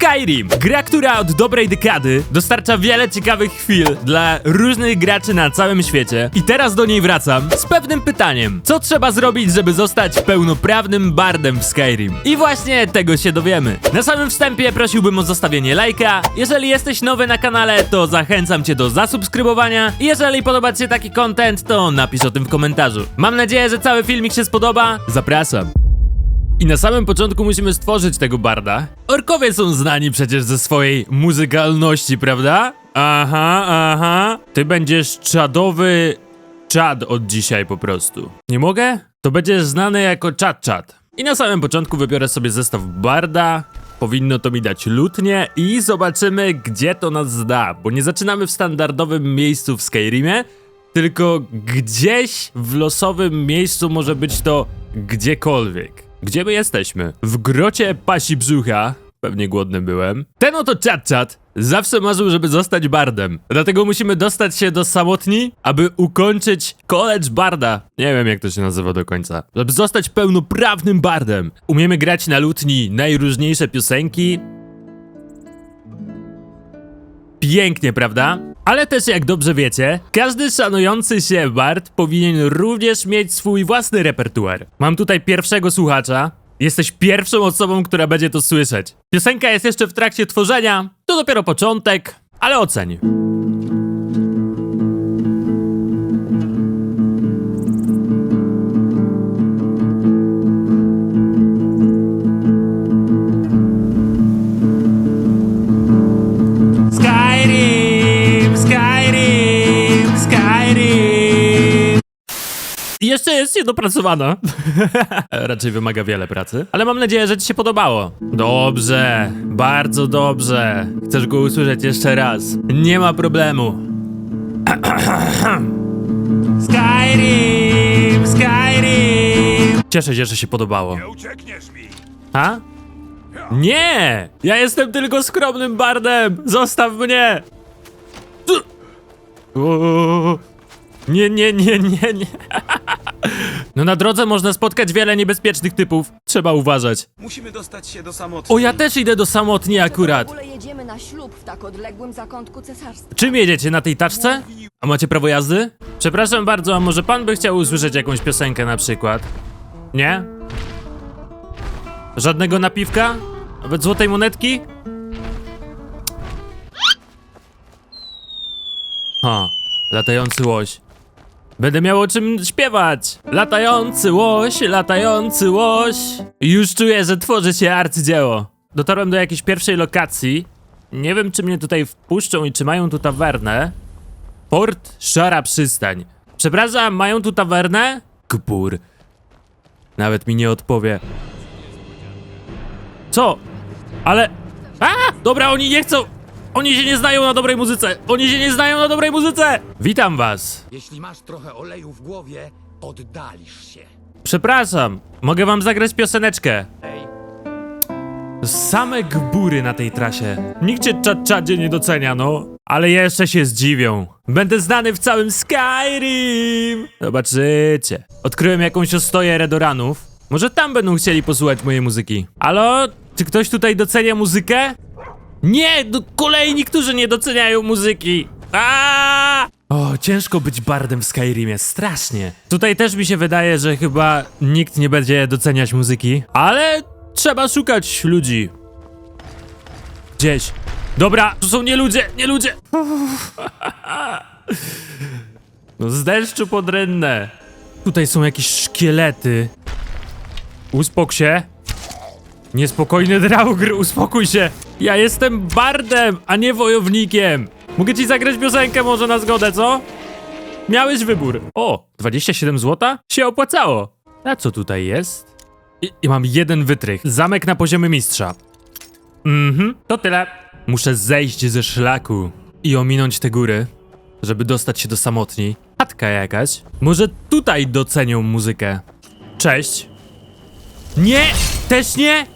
Skyrim! Gra, która od dobrej dekady dostarcza wiele ciekawych chwil dla różnych graczy na całym świecie. I teraz do niej wracam z pewnym pytaniem. Co trzeba zrobić, żeby zostać pełnoprawnym bardem w Skyrim? I właśnie tego się dowiemy. Na samym wstępie prosiłbym o zostawienie lajka. Jeżeli jesteś nowy na kanale, to zachęcam cię do zasubskrybowania. I jeżeli podoba ci się taki content, to napisz o tym w komentarzu. Mam nadzieję, że cały filmik się spodoba. Zapraszam. I na samym początku musimy stworzyć tego barda. Orkowie są znani przecież ze swojej muzykalności, prawda? Aha, aha. Ty będziesz czadowy czad od dzisiaj po prostu. Nie mogę? To będziesz znany jako czad czad. I na samym początku wybiorę sobie zestaw barda. Powinno to mi dać lutnie i zobaczymy, gdzie to nas da. Bo nie zaczynamy w standardowym miejscu w Skyrimie, tylko gdzieś w losowym miejscu może być to gdziekolwiek. Gdzie my jesteśmy? W grocie pasi brzucha. Pewnie głodny byłem. Ten oto czat czat zawsze marzył, żeby zostać bardem. Dlatego musimy dostać się do samotni, aby ukończyć college barda. Nie wiem jak to się nazywa do końca. Żeby zostać pełnoprawnym bardem. Umiemy grać na lutni najróżniejsze piosenki, Pięknie, prawda? Ale też jak dobrze wiecie, każdy szanujący się bard powinien również mieć swój własny repertuar. Mam tutaj pierwszego słuchacza. Jesteś pierwszą osobą, która będzie to słyszeć. Piosenka jest jeszcze w trakcie tworzenia, to dopiero początek, ale oceń. Jest niedopracowana. Raczej wymaga wiele pracy. Ale mam nadzieję, że ci się podobało. Dobrze, bardzo dobrze. Chcesz go usłyszeć jeszcze raz? Nie ma problemu. Skyrim, Skyrim. Cieszę się, że się podobało. Nie uciekniesz mi! A? Nie! Ja jestem tylko skromnym bardem! Zostaw mnie! O, Nie, nie, nie, nie, nie. No na drodze można spotkać wiele niebezpiecznych typów. Trzeba uważać. Musimy dostać się do samotni. O, ja też idę do samotni W akurat. ogóle jedziemy na ślub w tak odległym zakątku cesarstwa. Czym jedziecie na tej taczce? A macie prawo jazdy? Przepraszam bardzo, a może pan by chciał usłyszeć jakąś piosenkę na przykład? Nie? Żadnego napiwka? Nawet złotej monetki? Ha, latający łoś. Będę miał o czym śpiewać. Latający łoś, latający łoś. Już czuję, że tworzy się arcydzieło. Dotarłem do jakiejś pierwszej lokacji. Nie wiem, czy mnie tutaj wpuszczą i czy mają tu tawernę. Port Szara Przystań. Przepraszam, mają tu tawernę? Kpur. Nawet mi nie odpowie. Co? Ale... A! Dobra, oni nie chcą... Oni się nie znają na dobrej muzyce! Oni się nie znają na dobrej muzyce! Witam was! Jeśli masz trochę oleju w głowie, oddalisz się. Przepraszam, mogę wam zagrać pioseneczkę. Same gbury na tej trasie. Nikt cię czaczadzie nie docenia, no. Ale jeszcze się zdziwią. Będę znany w całym Skyrim! Zobaczycie. Odkryłem jakąś ostoję Redoranów. Może tam będą chcieli posłuchać mojej muzyki. Alo? Czy ktoś tutaj docenia muzykę? Nie! Do kolejni, którzy nie doceniają muzyki! A! O, ciężko być bardem w Skyrimie, strasznie. Tutaj też mi się wydaje, że chyba nikt nie będzie doceniać muzyki, ale trzeba szukać ludzi. Gdzieś. Dobra, to są nie ludzie, nie ludzie. No z deszczu pod rynnę. Tutaj są jakieś szkielety. Uspok się. Niespokojny Draugr, uspokój się! Ja jestem bardem, a nie wojownikiem! Mogę ci zagrać piosenkę może na zgodę, co? Miałeś wybór. O, 27 zł? Się opłacało. A co tutaj jest? I, I mam jeden wytrych. Zamek na poziomie mistrza. Mhm, to tyle. Muszę zejść ze szlaku i ominąć te góry, żeby dostać się do samotni. Chatka jakaś. Może tutaj docenią muzykę. Cześć. Nie! Też nie?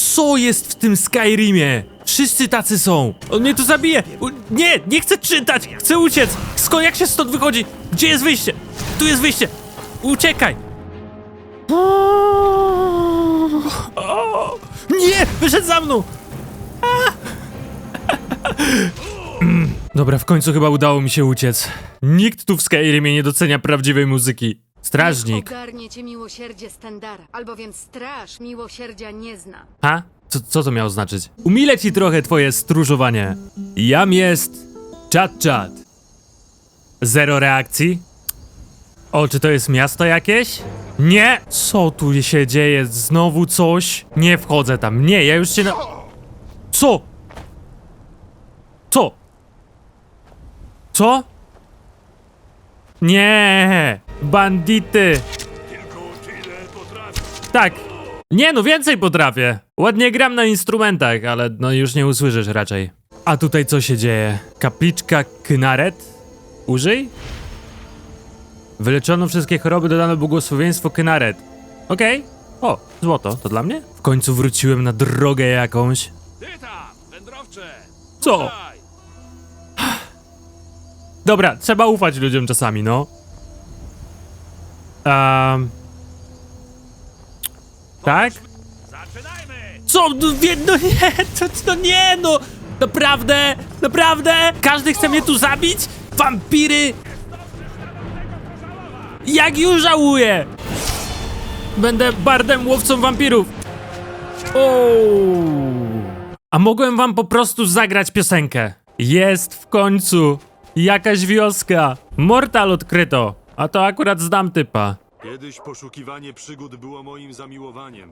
Co jest w tym Skyrimie? Wszyscy tacy są. On mnie tu zabije. U, nie, nie chcę czytać. Chcę uciec. Skąd, jak się stąd wychodzi? Gdzie jest wyjście? Tu jest wyjście. Uciekaj. Nie, wyszedł za mną. Dobra, w końcu chyba udało mi się uciec. Nikt tu w Skyrimie nie docenia prawdziwej muzyki. Strażnik. Ogarnie cię miłosierdzie Stendara, albowiem straż miłosierdzia nie zna. Ha? Co, co to miało znaczyć? Umilę ci trochę twoje stróżowanie. Jam jest... Czat, czat. Zero reakcji? O, czy to jest miasto jakieś? Nie! Co tu się dzieje? Znowu coś? Nie wchodzę tam. Nie, ja już się na... Co? Co? Co? Nie! Bandity! Tak. Nie, no więcej potrafię. Ładnie gram na instrumentach, ale no już nie usłyszysz raczej. A tutaj co się dzieje? Kapliczka Kynaret? Użyj? Wyleczono wszystkie choroby, dodano błogosławieństwo Kynaret. Okej. O, złoto, to dla mnie? W końcu wróciłem na drogę jakąś. Ty tam, wędrowcze! Co? Dobra, trzeba ufać ludziom czasami, no. Um. Tak? Zaczynajmy! Co? No, no nie, to, to nie, no! Naprawdę? Naprawdę? Każdy chce mnie tu zabić? Wampiry! Jak już żałuję! Będę bardem łowcą wampirów! O! A mogłem wam po prostu zagrać piosenkę. Jest w końcu jakaś wioska. Mortal odkryto. A to akurat znam typa. Kiedyś poszukiwanie przygód było moim zamiłowaniem.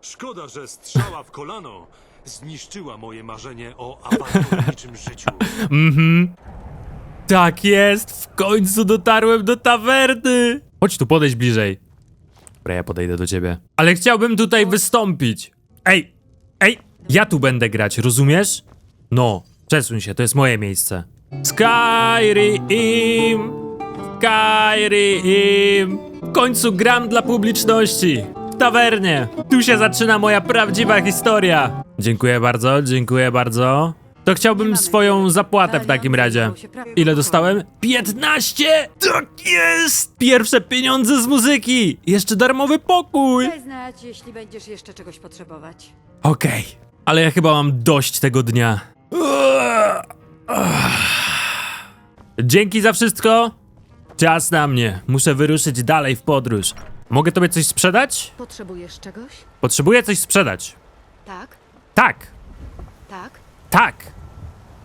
Szkoda, że strzała w kolano zniszczyła moje marzenie o awanturniczym życiu. Tak jest, w końcu dotarłem do tawerny. Chodź tu, podejdź bliżej. Dobra, ja podejdę do ciebie. Ale chciałbym tutaj wystąpić. Ej, ej, ja tu będę grać, rozumiesz? No, przesuń się, to jest moje miejsce. Skyrim, Skyrim. W końcu gram dla publiczności. W tawernie. Tu się zaczyna moja prawdziwa historia. Dziękuję bardzo, dziękuję bardzo. To chciałbym swoją zapłatę w takim razie. Ile dostałem? 15! Tak jest! Pierwsze pieniądze z muzyki! Jeszcze darmowy pokój! Daj znać, jeśli będziesz jeszcze czegoś potrzebować. Okej, ale ja chyba mam dość tego dnia. Dzięki za wszystko. Czas na mnie. Muszę wyruszyć dalej w podróż. Mogę tobie coś sprzedać? Potrzebujesz czegoś? Potrzebuję coś sprzedać. Tak, Tak, tak, tak,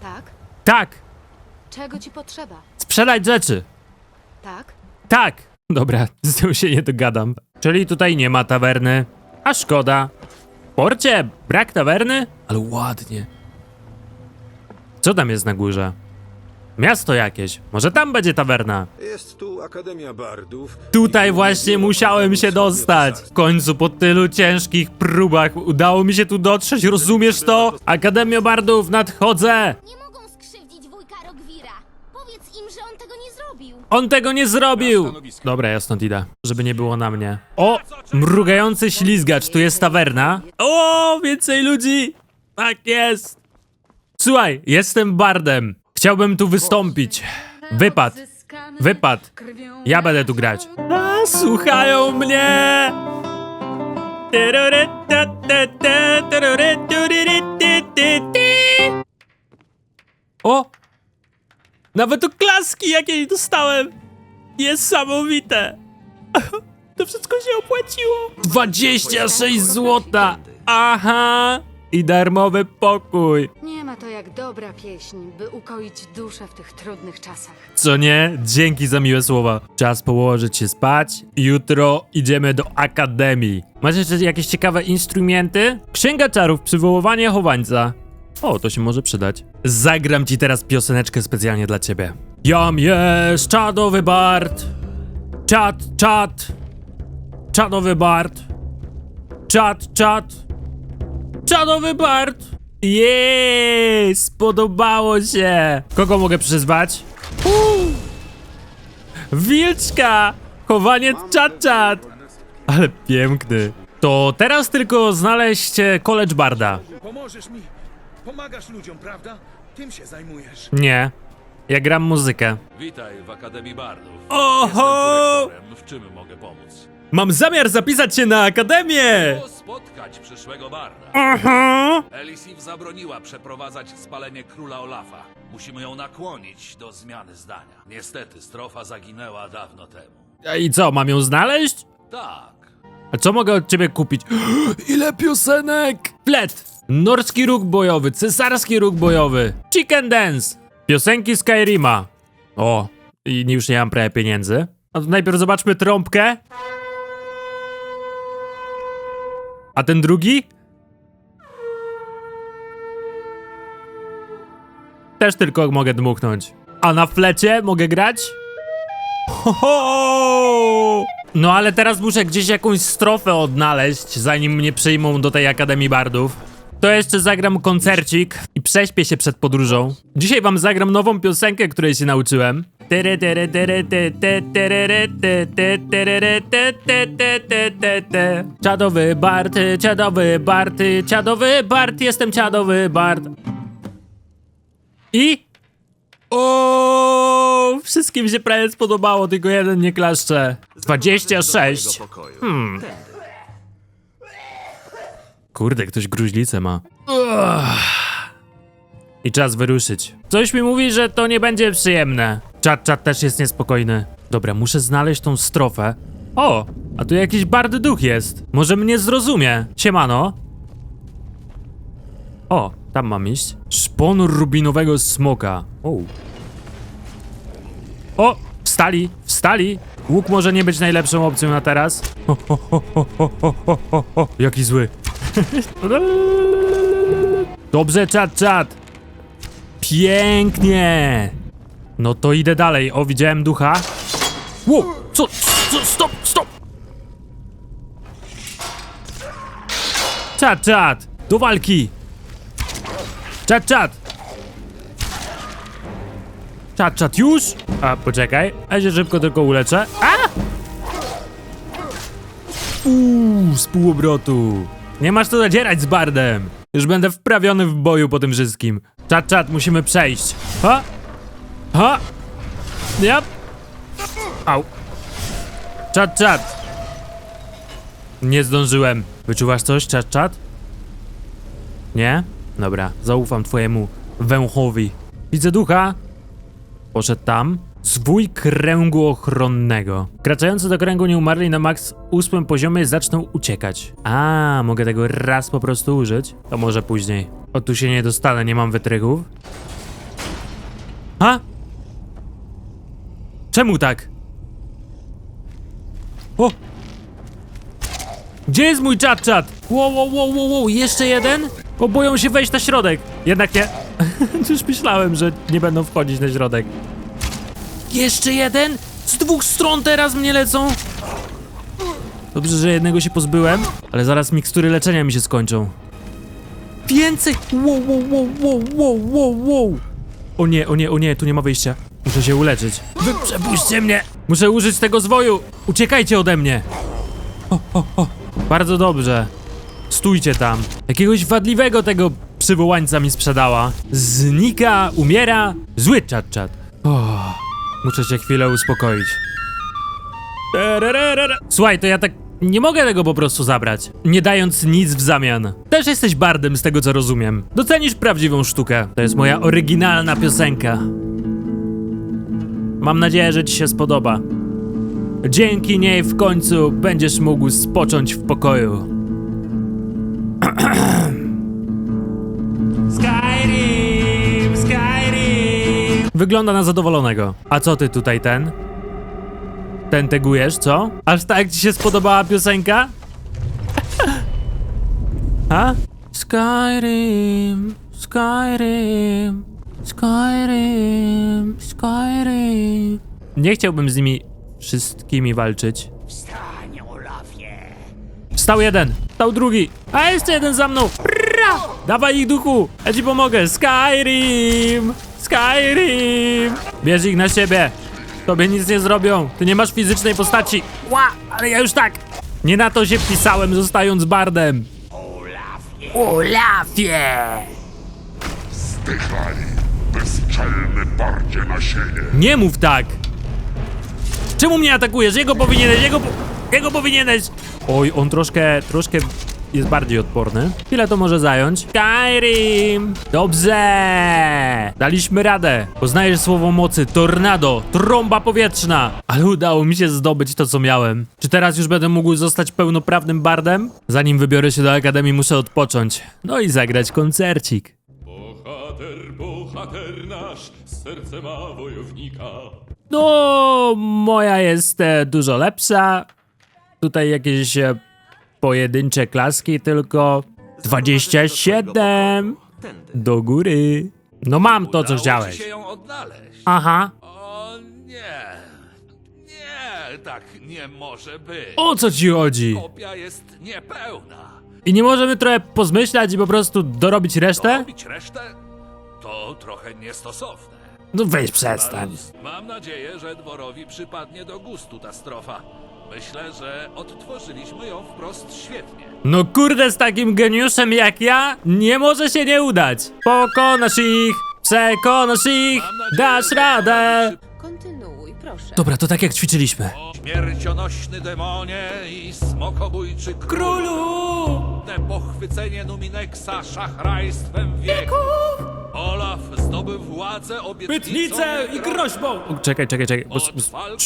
tak. tak. Czego ci potrzeba? Sprzedać rzeczy. Tak? Tak. Dobra, z tym się nie dogadam. Czyli tutaj nie ma tawerny. A szkoda. W porcie brak tawerny? Ale ładnie. Co tam jest na górze? Miasto jakieś. Może tam będzie tawerna. Jest tu Akademia Bardów. Tutaj właśnie musiałem się dostać. W końcu po tylu ciężkich próbach udało mi się tu dotrzeć, rozumiesz to? Akademio Bardów, nadchodzę! Nie mogą skrzywdzić wujka Rogwira. Powiedz im, że on tego nie zrobił. On tego nie zrobił! Dobra, ja stąd idę, żeby nie było na mnie. O! Mrugający ślizgacz, tu jest tawerna. O! Więcej ludzi! Tak jest! Słuchaj, jestem bardem. Chciałbym tu wystąpić. Wypad. Wypad. Ja będę tu grać. A, słuchają mnie! O! Nawet oklaski jakiej dostałem! Niesamowite! To wszystko się opłaciło! 26 złota! Aha! I darmowy pokój! Nie ma to jak dobra pieśń, by ukoić duszę w tych trudnych czasach. Co nie? Dzięki za miłe słowa. Czas położyć się spać. Jutro idziemy do akademii. Macie jeszcze jakieś ciekawe instrumenty? Księga czarów, przywoływanie chowańca. O, to się może przydać. Zagram ci teraz pioseneczkę specjalnie dla ciebie. Jam jest czadowy bard. Czad, czad. Czadowy bard. Czad, czad. Czadowy bard. Jeee, spodobało się. Kogo mogę przyzwać? Uuu. Wilczka! Chowaniec czat czat! Ale piękny. To teraz tylko znaleźć e, College Barda. Pomożesz mi! Pomagasz ludziom, prawda? Tym się zajmujesz. Nie. Ja gram muzykę. Witaj w Akademii Bardów. Oho! Jestem dyrektorem. W czym mogę pomóc? Mam zamiar zapisać się na akademię! Spotkać przyszłego barda. Aha! Elisif zabroniła przeprowadzać spalenie króla Olafa. Musimy ją nakłonić do zmiany zdania. Niestety, strofa zaginęła dawno temu. A I co, mam ją znaleźć? Tak. A co mogę od ciebie kupić? Ile piosenek! Flet! Norski róg bojowy, cesarski róg bojowy, Chicken Dance, piosenki Skyrima. O, i już nie mam prawie pieniędzy. A to najpierw zobaczmy trąbkę. A ten drugi? Też tylko mogę dmuchnąć. A na flecie mogę grać? Ho, ho! No ale teraz muszę gdzieś jakąś strofę odnaleźć, zanim mnie przyjmą do tej Akademii Bardów. To jeszcze zagram koncercik i prześpię się przed podróżą. Dzisiaj wam zagram nową piosenkę, której się nauczyłem. Czadowy Bart, czadowy Bart, czadowy Bart, jestem czadowy Bart. I o, wszystkim się prawie spodobało, tylko jeden nie klaszcze. 26. Hmm. Kurde, ktoś gruźlicę ma. I czas wyruszyć. Coś mi mówi, że to nie będzie przyjemne. Czat, czat też jest niespokojny. Dobra, muszę znaleźć tą strofę. O, a tu jakiś bard duch jest. Może mnie zrozumie. Siemano. O, tam mam iść. Szpon rubinowego smoka. O. O, wstali, wstali. Łuk może nie być najlepszą opcją na teraz. Ho, ho, ho, ho, ho, ho, ho, ho. Jaki zły. Dobrze, czat, czat. Pięknie. No to idę dalej. O, widziałem ducha. Wow, co, co, stop, stop. Czat, czat. Do walki. Czat, czat! Czat, czat, już? A, poczekaj. A się szybko tylko uleczę. A! Uuu, z półobrotu. Nie masz co zadzierać z Bardem. Już będę wprawiony w boju po tym wszystkim. Czat, czat, musimy przejść. Ha! Ha! Yep. Au. Czat, czat. Nie zdążyłem. Wyczuwasz coś, czat, czat? Nie? Dobra, zaufam twojemu węchowi. Widzę ducha. Poszedł tam. Zwój kręgu ochronnego. Wkraczający do kręgu nieumarli na maks ósmym poziomie zaczną uciekać. A, mogę tego raz po prostu użyć? To może później. O, tu się nie dostanę, nie mam wytrychów. Ha? Czemu tak? O! Gdzie jest mój czat czat? Wow, wow, wow, wow, wow, jeszcze jeden? Bo boją się wejść na środek. Jednak nie. Już myślałem, że nie będą wchodzić na środek. Jeszcze jeden? Z dwóch stron teraz mnie lecą. Dobrze, że jednego się pozbyłem, ale zaraz mikstury leczenia mi się skończą. Więcej! Wow, wow, wow, wow, wow, wow, wow. O nie, o nie, o nie, tu nie ma wyjścia. Muszę się uleczyć. Wy przepuśćcie mnie! Muszę użyć tego zwoju! Uciekajcie ode mnie! O, o, o. Bardzo dobrze. Stójcie tam. Jakiegoś wadliwego tego przywołańca mi sprzedała. Znika, umiera. Zły czat czat. O, muszę się chwilę uspokoić. Słuchaj, to ja tak nie mogę tego po prostu zabrać, nie dając nic w zamian. Też jesteś bardem z tego co rozumiem. Docenisz prawdziwą sztukę. To jest moja oryginalna piosenka. Mam nadzieję, że ci się spodoba. Dzięki niej w końcu będziesz mógł spocząć w pokoju. Wygląda na zadowolonego. A co ty tutaj ten? Ten tegujesz, co? Aż tak ci się spodobała piosenka? Ha? Skyrim, Skyrim, Skyrim, Skyrim. Nie chciałbym z nimi wszystkimi walczyć. Wstań, Olafie! Wstał jeden, wstał drugi, a jeszcze jeden za mną. Pra! Dawaj ich duchu, ja ci pomogę. Skyrim, Skyrim. Bierz ich na siebie. Tobie nic nie zrobią. Ty nie masz fizycznej postaci. Ła, ale ja już tak. Nie na to się wpisałem, zostając bardem. Olafie! Zdychaj, bezczelny bardzie nasienie. Nie mów tak! Czemu mnie atakujesz? Jego powinieneś, jego, po- jego powinieneś! Oj, on troszkę, troszkę jest bardziej odporny. Ile to może zająć? Skyrim! Dobrze! Daliśmy radę. Poznajesz słowo mocy. Tornado. Trąba powietrzna. Ale udało mi się zdobyć to, co miałem. Czy teraz już będę mógł zostać pełnoprawnym bardem? Zanim wybiorę się do Akademii, muszę odpocząć. No i zagrać koncercik. Bohater, bohater nasz, serce ma wojownika. No, moja jest e, dużo lepsza. Tutaj jakieś e, pojedyncze klaski, tylko 27 do góry. No mam to, co chciałeś. Aha. O nie. Nie, tak nie może być. O co ci chodzi? Kopia jest niepełna. I nie możemy trochę pozmyślać i po prostu dorobić resztę? Robić resztę? To trochę niestosowne. No weź przestań. Mam nadzieję, że dworowi przypadnie do gustu ta strofa. Myślę, że odtworzyliśmy ją wprost świetnie. No kurde, z takim geniuszem jak ja nie może się nie udać. Pokonasz ich, przekonasz ich, Mam nadzieję, dasz że radę. Kontynuuj, proszę. Dobra, to tak jak ćwiczyliśmy. O śmiercionośny demonie i smokobójczy królu. Królu! Te pochwycenie Numineksa szachrajstwem wieku. Olaf zdobył władzę obietnicą Pytnicę i groźbą! O, Czekaj, czekaj, czekaj. Bo, bo,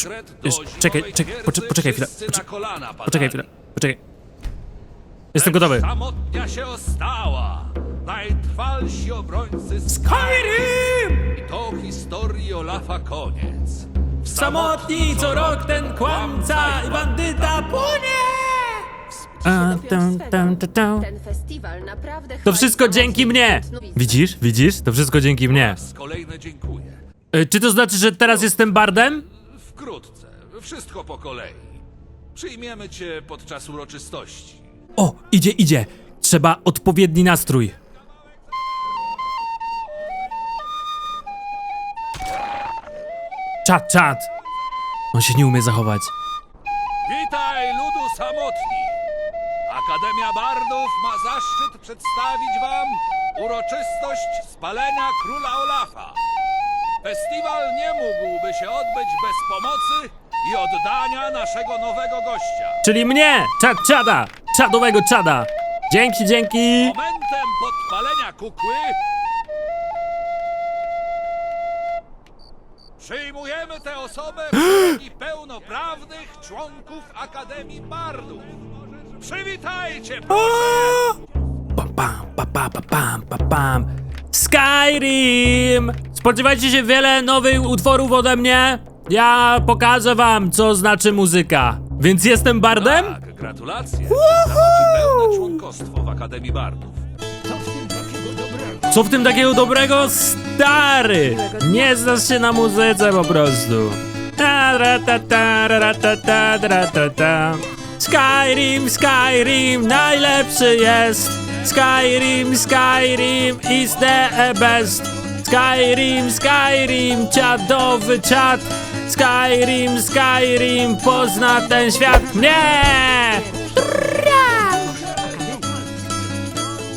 czekaj, czekaj, poczekaj, poczekaj chwilę. Poczekaj, na kolana padali. poczekaj chwilę, poczekaj. Jestem gotowy. Samotnia się ostała. Najtrwalsi obrońcy Skyrim! I to historii Olafa koniec. W Samotni co rok ten kłamca i bandyta płonie! A, tam, tam, tam, tam. Ten festiwal naprawdę To wszystko dzięki mnie! Widzisz, widzisz? To wszystko dzięki mnie. Kolejne dziękuję. E, Czy to znaczy, że teraz jestem bardem? Wkrótce. Wszystko po kolei. Przyjmiemy cię podczas uroczystości. O, idzie, idzie. Trzeba odpowiedni nastrój. Czad, czad. On się nie umie zachować. Witaj, ludu samotni! Akademia Bardów ma zaszczyt przedstawić wam uroczystość spalenia króla Olafa. Festiwal nie mógłby się odbyć bez pomocy i oddania naszego nowego gościa. Czyli mnie! Czad, czada! Czadowego czada! Dzięki, dzięki! Momentem podpalenia kukły przyjmujemy tę osobę w szeregi pełnoprawnych członków Akademii Bardów. Przywitajcie, proszę! Pam, pam, pa, pa, pa, pam, pa, pam. Skyrim! Spodziewajcie się wiele nowych utworów ode mnie. Ja pokażę wam, co znaczy muzyka. Więc jestem bardem? Tak, gratulacje. Ci pełne członkostwo w Akademii Bardów. Co w tym takiego dobrego? Stary! Nie znasz się na muzyce po prostu. Ta, ra, ta, ta, ra, ta, ta, ra, ta, ta. Skyrim, Skyrim, najlepszy jest. Skyrim, Skyrim is the best. Skyrim, Skyrim, dziadowy czad. Skyrim, Skyrim, pozna ten świat. Nie!